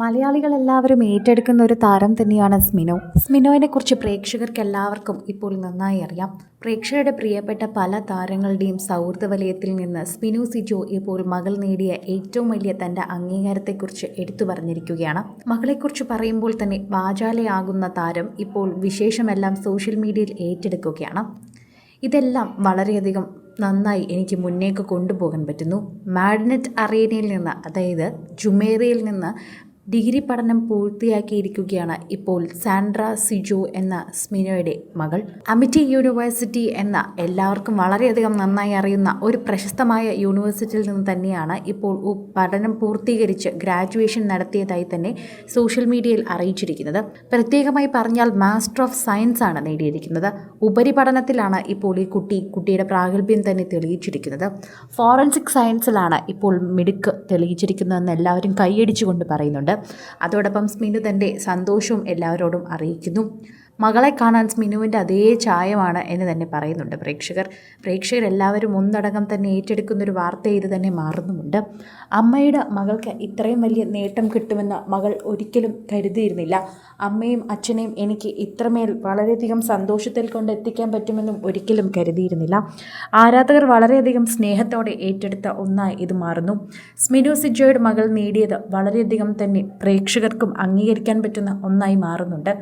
മലയാളികൾ എല്ലാവരും ഏറ്റെടുക്കുന്ന ഒരു താരം തന്നെയാണ് സ്മിനോ. സ്മിനോയെ കുറിച്ച് പ്രേക്ഷകർക്ക് എല്ലാവർക്കും ഇപ്പോൾ നന്നായി അറിയാം. പ്രേക്ഷകരുടെ പ്രിയപ്പെട്ട പല താരങ്ങളുടെയും സൗഹൃദ വലയത്തിൽ നിന്ന് സ്മിനു സിജോ ഇപ്പോൾ മകൾ നേടിയ ഏറ്റവും വലിയ തന്റെ അംഗീകാരത്തെക്കുറിച്ച് എടുത്തു പറഞ്ഞിരിക്കുകയാണ്. മകളെക്കുറിച്ച് പറയുമ്പോൾ തന്നെ വാചാലയാകുന്ന താരം ഇപ്പോൾ വിശേഷമെല്ലാം സോഷ്യൽ മീഡിയയിൽ ഏറ്റെടുക്കുകയാണ്. ഇതെല്ലാം വളരെയധികം നന്നായി എനിക്ക് മുന്നേക്ക് കൊണ്ടുപോകാൻ പറ്റുന്നു. മാഡ്നറ്റ് അറേനയിൽ നിന്ന് അതായത് ജുമേറയിൽ നിന്ന് ഡിഗ്രി പഠനം പൂർത്തിയാക്കിയിരിക്കുകയാണ് ഇപ്പോൾ സാൻഡ്ര സിജോ എന്ന സ്മിനോയുടെ മകൾ. അമിറ്റി യൂണിവേഴ്സിറ്റി എന്ന എല്ലാവർക്കും വളരെയധികം നന്നായി അറിയുന്ന ഒരു പ്രശസ്തമായ യൂണിവേഴ്സിറ്റിയിൽ നിന്ന് തന്നെയാണ് ഇപ്പോൾ പഠനം പൂർത്തീകരിച്ച് ഗ്രാജുവേഷൻ നടത്തിയതായി തന്നെ സോഷ്യൽ മീഡിയയിൽ അറിയിച്ചിരിക്കുന്നത്. പ്രത്യേകമായി പറഞ്ഞാൽ മാസ്റ്റർ ഓഫ് സയൻസ് ആണ് നേടിയിരിക്കുന്നത്. ഉപരിപഠനത്തിലാണ് ഇപ്പോൾ ഈ കുട്ടി കുട്ടിയുടെ പ്രാഗൽഭ്യം തന്നെ തെളിയിച്ചിരിക്കുന്നത്. ഫോറൻസിക് സയൻസിലാണ് ഇപ്പോൾ മിടുക്ക് തെളിയിച്ചിരിക്കുന്നതെന്ന് എല്ലാവരും കൈയടിച്ചുകൊണ്ട് പറയുന്നുണ്ട്. അതോടൊപ്പം സ്മിനു തന്റെ സന്തോഷവും എല്ലാവരോടും അറിയിക്കുന്നു. മകളെ കാണാൻ സ്മിനുവിന്റെ അതേ ചായമാണ് എന്ന് തന്നെ പറയുന്നുണ്ട്. പ്രേക്ഷകർ പ്രേക്ഷകരെല്ലാവരും ഒന്നടങ്കം തന്നെ ഏറ്റെടുക്കുന്ന ഒരു വാർത്ത ഇത് തന്നെ മാറുന്നുമുണ്ട്. അമ്മയുടെ മകൾക്ക് ഇത്രയും വലിയ നേട്ടം കിട്ടുമെന്ന് മകൾ ഒരിക്കലും കരുതിയിരുന്നില്ല. അമ്മയും അച്ഛനെയും എനിക്ക് ഇത്രമേൽ വളരെയധികം സന്തോഷത്തിൽ കൊണ്ട് എത്തിക്കാൻ പറ്റുമെന്നും ഒരിക്കലും കരുതിയിരുന്നില്ല. ആരാധകർ വളരെയധികം സ്നേഹത്തോടെ ഏറ്റെടുത്ത ഒന്നായി ഇത് മാറുന്നു. സ്മിനു സിജോയുടെ മകൾ നേടിയത് വളരെയധികം തന്നെ പ്രേക്ഷകർക്കും അംഗീകരിക്കാൻ പറ്റുന്ന ഒന്നായി മാറുന്നുണ്ട്.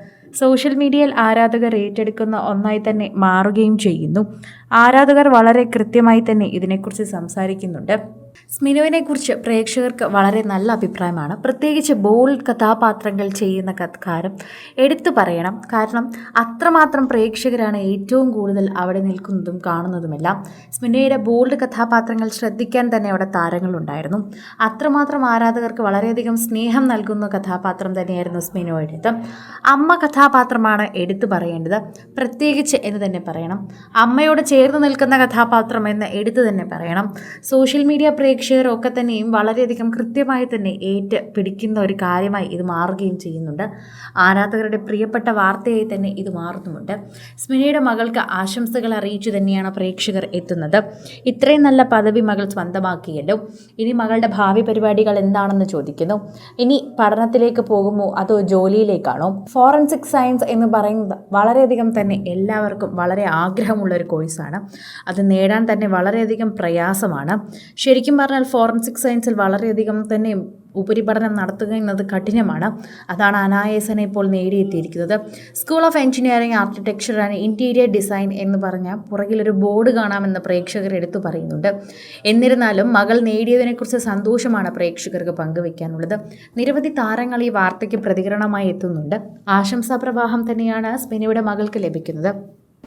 സോഷ്യൽ മീഡിയയിൽ ആരാധകർ ഏറ്റെടുക്കുന്ന ഒന്നായി തന്നെ മാറുകയും ചെയ്യുന്നു. ആരാധകർ വളരെ കൃത്യമായി തന്നെ ഇതിനെക്കുറിച്ച് സംസാരിക്കുന്നുണ്ട്. സ്മിനുവിനെ കുറിച്ച് പ്രേക്ഷകർക്ക് വളരെ നല്ല അഭിപ്രായമാണ്. പ്രത്യേകിച്ച് ബോൾഡ് കഥാപാത്രങ്ങൾ ചെയ്യുന്ന കാരം എടുത്തു പറയണം. കാരണം അത്രമാത്രം പ്രേക്ഷകരാണ് ഏറ്റവും കൂടുതൽ അവിടെ നിൽക്കുന്നതും കാണുന്നതുമെല്ലാം. സ്മിനയുടെ ബോൾഡ് കഥാപാത്രങ്ങൾ ശ്രദ്ധിക്കാൻ തന്നെ അവിടെ താരങ്ങളുണ്ടായിരുന്നു. അത്രമാത്രം ആരാധകർക്ക് വളരെയധികം സ്നേഹം നൽകുന്ന കഥാപാത്രം തന്നെയായിരുന്നു സ്മിനോയുടേത് അമ്മ കഥാപാത്രമാണ് എടുത്തു പറയേണ്ടത്. പ്രത്യേകിച്ച് എന്ന് തന്നെ പറയണം. അമ്മയോട് ചേർന്ന് നിൽക്കുന്ന കഥാപാത്രം എന്ന് എടുത്തു തന്നെ പറയണം. സോഷ്യൽ മീഡിയ പ്രേക്ഷകരൊക്കെ തന്നെയും വളരെയധികം കൃത്യമായി തന്നെ ഏറ്റ് പിടിക്കുന്ന ഒരു കാര്യമായി ഇത് മാറുകയും ചെയ്യുന്നുണ്ട്. ആരാധകരുടെ പ്രിയപ്പെട്ട വാർത്തയായി തന്നെ ഇത് മാറുന്നുമുണ്ട്. സ്മിനയുടെ മകൾക്ക് ആശംസകൾ അറിയിച്ചു തന്നെയാണ് പ്രേക്ഷകർ എത്തുന്നത്. ഇത്രയും നല്ല പദവി മകൾ സ്വന്തമാക്കിയല്ലോ. ഇനി മകളുടെ ഭാവി പരിപാടികൾ എന്താണെന്ന് ചോദിക്കുന്നു. ഇനി പഠനത്തിലേക്ക് പോകുമോ? അതോ ജോലിയിലേക്കാണോ? ഫോറൻസിക് സയൻസ് എന്ന് പറയുന്നത് വളരെയധികം തന്നെ എല്ലാവർക്കും വളരെ ആഗ്രഹമുള്ള ഒരു കോഴ്സാണ്. അത് നേടാൻ തന്നെ വളരെയധികം പ്രയാസമാണ്. ശരിക്കും പറഞ്ഞാൽ ഫോറൻസിക് സയൻസിൽ വളരെയധികം തന്നെ ഉപരിപഠനം നടത്തുക എന്നത് കഠിനമാണ്. അതാണ് അനായാസനെ ഇപ്പോൾ നേടിയെത്തിയിരിക്കുന്നത്. School of engineering architecture and interior design എന്ന് പറഞ്ഞ പുറകിലൊരു ബോർഡ് കാണാമെന്ന് പ്രേക്ഷകർ എടുത്തു പറയുന്നുണ്ട്. എന്നിരുന്നാലും മകൾ നേടിയതിനെക്കുറിച്ച് സന്തോഷമാണ് പ്രേക്ഷകർക്ക് പങ്കുവയ്ക്കാനുള്ളത് നിരവധി താരങ്ങൾ ഈ വാർത്തയ്ക്ക് പ്രതികരണമായി എത്തുന്നുണ്ട്. ആശംസാ പ്രവാഹം തന്നെയാണ് സ്മിനിയുടെ മകൾക്ക് ലഭിക്കുന്നത്.